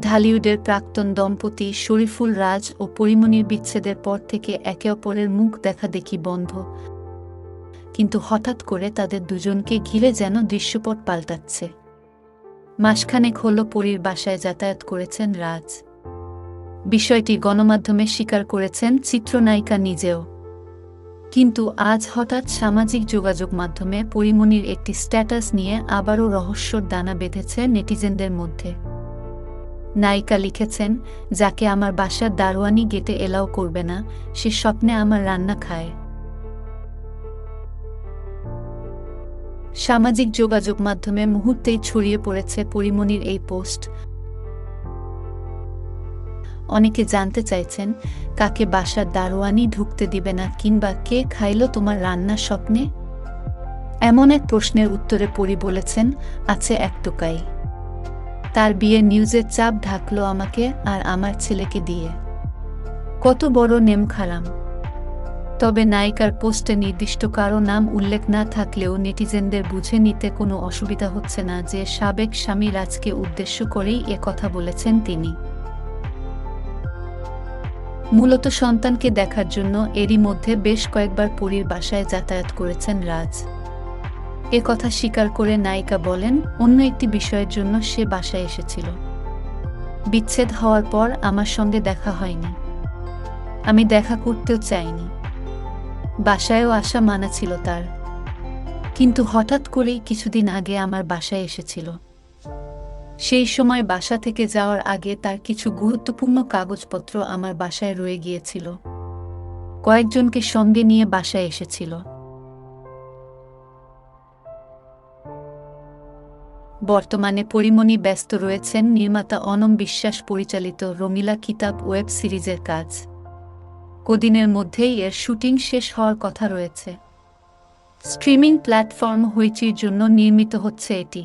ঢালিউডের প্রাক্তন দম্পতি শরীফুল রাজ ও পরিমণির বিচ্ছেদের পর থেকে একে অপরের মুখ দেখা দেখি বন্ধ। কিন্তু হঠাৎ করে তাদের দুজনকে ঘিরে যেন দৃশ্যপট পাল্টাচ্ছে। মাসখানেক হল পরীর বাসায় যাতায়াত করেছেন রাজ। বিষয়টি গণমাধ্যমে স্বীকার করেছেন চিত্রনায়িকা নিজেও। কিন্তু আজ হঠাৎ সামাজিক যোগাযোগ মাধ্যমে পরিমণির একটি স্ট্যাটাস নিয়ে আবারও রহস্যর দানা বেঁধেছে নেটিজেনদের মধ্যে। নায়িকা লিখেছেন, যাকে আমার বাসার দারোয়ানি গেটে এলাও করবে না, সে স্বপ্নে আমার রান্না খায়। সামাজিক যোগাযোগ মাধ্যমে মুহূর্তেই ছড়িয়ে পড়েছে পরিমণির এই পোস্ট। অনেকে জানতে চাইছেন, কাকে বাসার দারোয়ানি ঢুকতে দিবে না কিংবা কে খাইলো তোমার রান্নার স্বপ্নে? এমন এক প্রশ্নের উত্তরে পরি বলেছেন, আছে এক টোকাই। তার বিয়ের নিউজের চাপ ঢাকলো আমাকে আর আমার ছেলেকে দিয়ে। কত বড় নেম খারাম। তবে নায়িকার পোস্টে নির্দিষ্ট কারও নাম উল্লেখ না থাকলেও নেটিজেনদের বুঝে নিতে কোনো অসুবিধা হচ্ছে না যে সাবেক স্বামী রাজকে উদ্দেশ্য করেই এ কথা বলেছেন তিনি। মূলত সন্তানকে দেখার জন্য এরই মধ্যে বেশ কয়েকবার পরীর বাসায় যাতায়াত করেছেন রাজ। এ কথা স্বীকার করে নায়িকা বলেন, অন্য একটি বিষয়ের জন্য সে বাসায় এসেছিল। বিচ্ছেদ হওয়ার পর আমার সঙ্গে দেখা হয়নি। আমি দেখা করতেও চাইনি। বাসায়ও আসা মানা ছিল তার। কিন্তু হঠাৎ করেই কিছুদিন আগে আমার বাসায় এসেছিল। সেই সময় বাসা থেকে যাওয়ার আগে তার কিছু গুরুত্বপূর্ণ কাগজপত্র আমার বাসায় রয়ে গিয়েছিল। কয়েকজনকে সঙ্গে নিয়ে বাসায় এসেছিল। বর্তমানে পরিমণি ব্যস্ত রয়েছেন নির্মাতা অনম বিশ্বাস পরিচালিত রঙিলা কিতাব ওয়েব সিরিজের কাজ। কদিনের মধ্যেই এর শুটিং শেষ হওয়ার কথা রয়েছে। স্ট্রিমিং প্ল্যাটফর্ম হইচির জন্য নির্মিত হচ্ছে এটি।